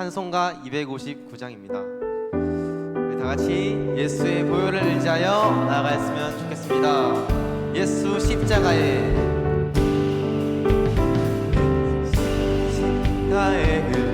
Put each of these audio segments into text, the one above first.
찬송가 259장입니다. 우리 다 같이 예수의 보혈을 의지하여 나아갔으면 좋겠습니다. 예수 십자가에 십자가에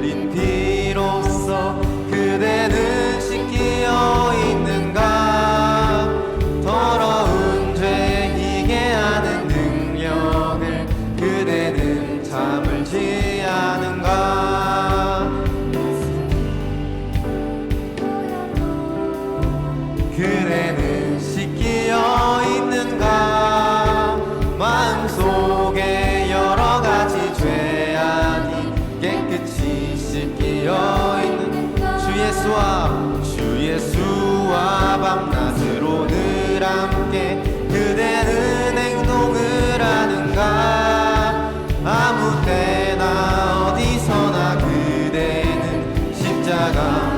예수와 밤낮을 오늘 함께 그대는 행동을 하는가? 아무 때나 어디서나 그대는 십자가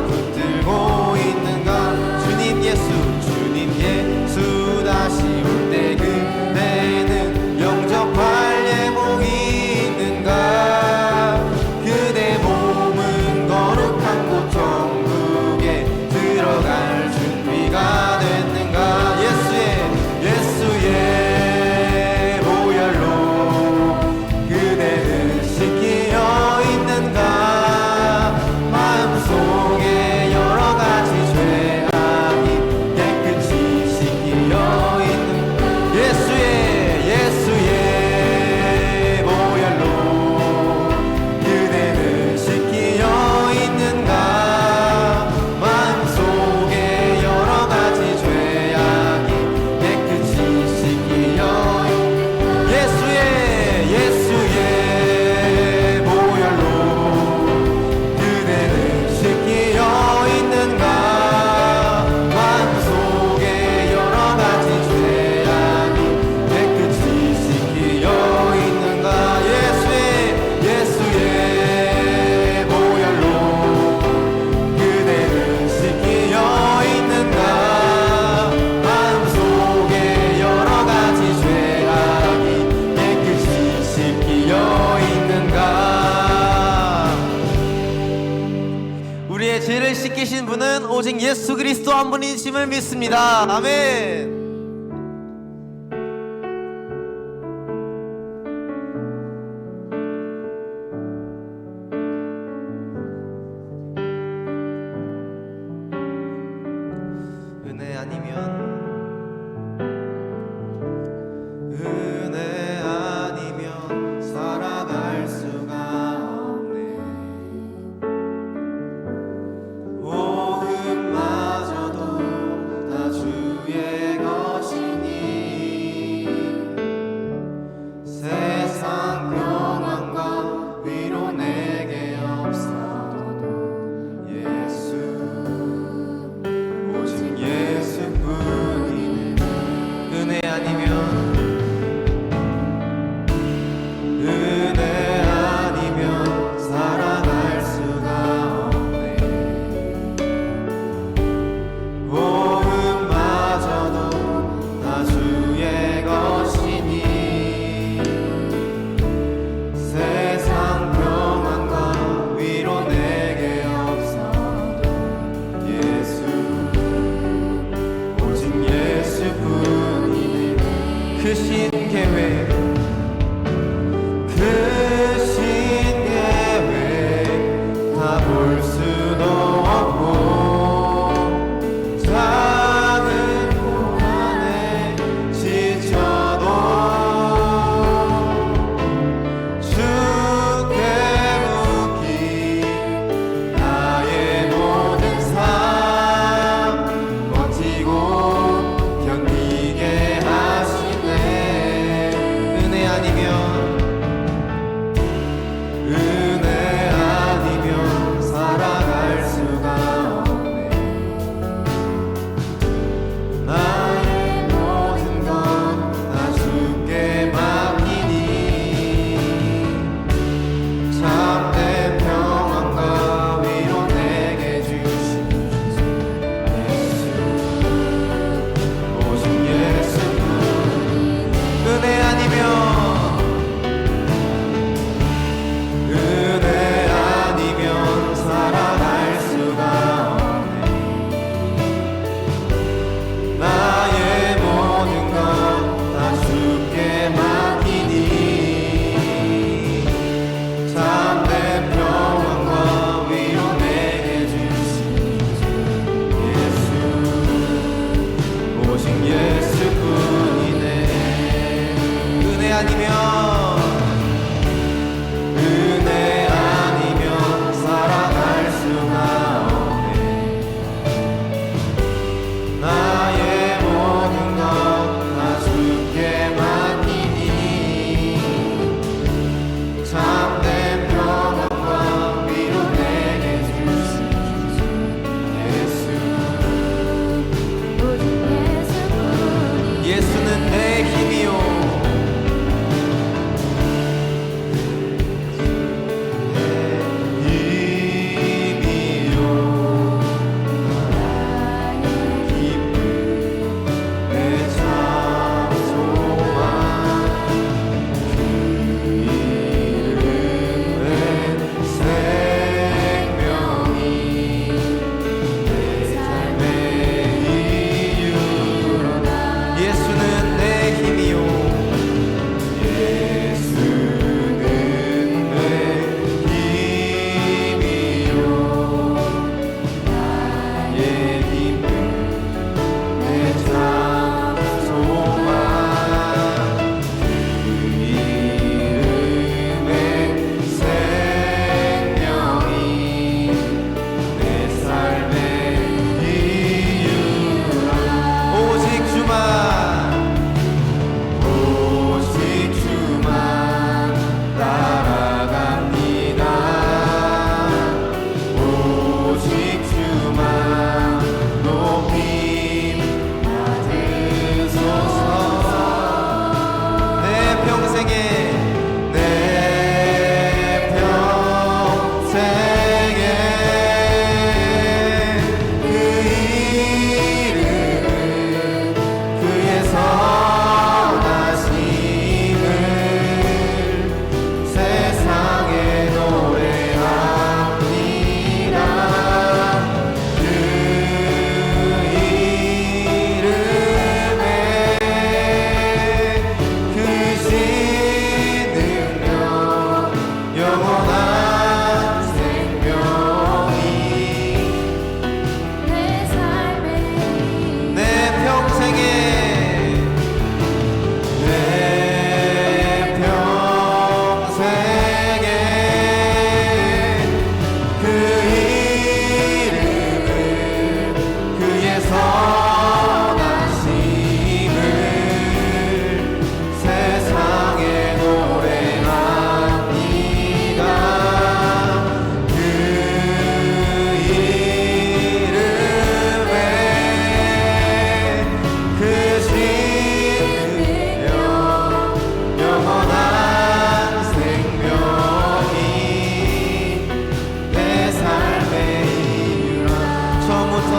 분은 오직 예수 그리스도 한 분이심을 믿습니다. 아멘. 은혜 아니면 beyond.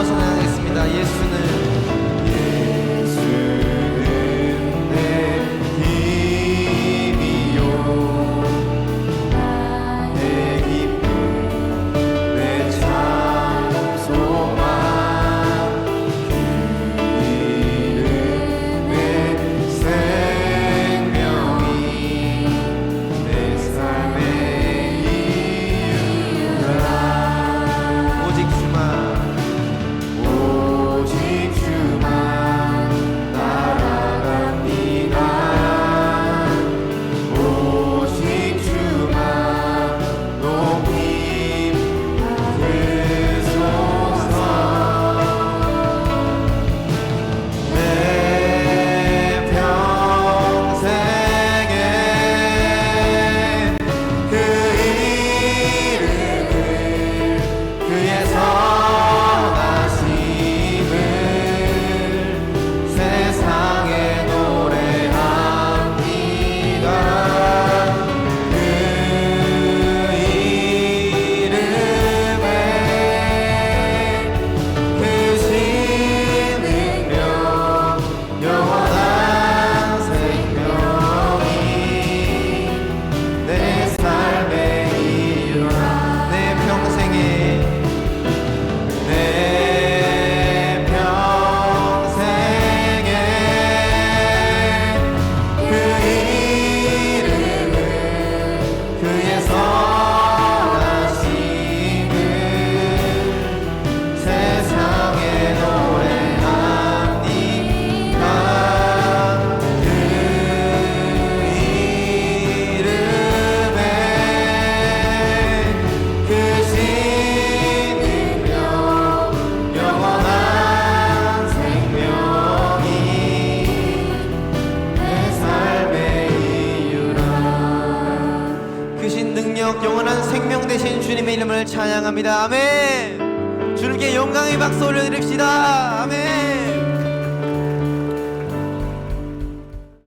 찬양하겠습니다. 예수는 찬양합니다. 아멘. 주님께 영광의 박수 올려드립시다.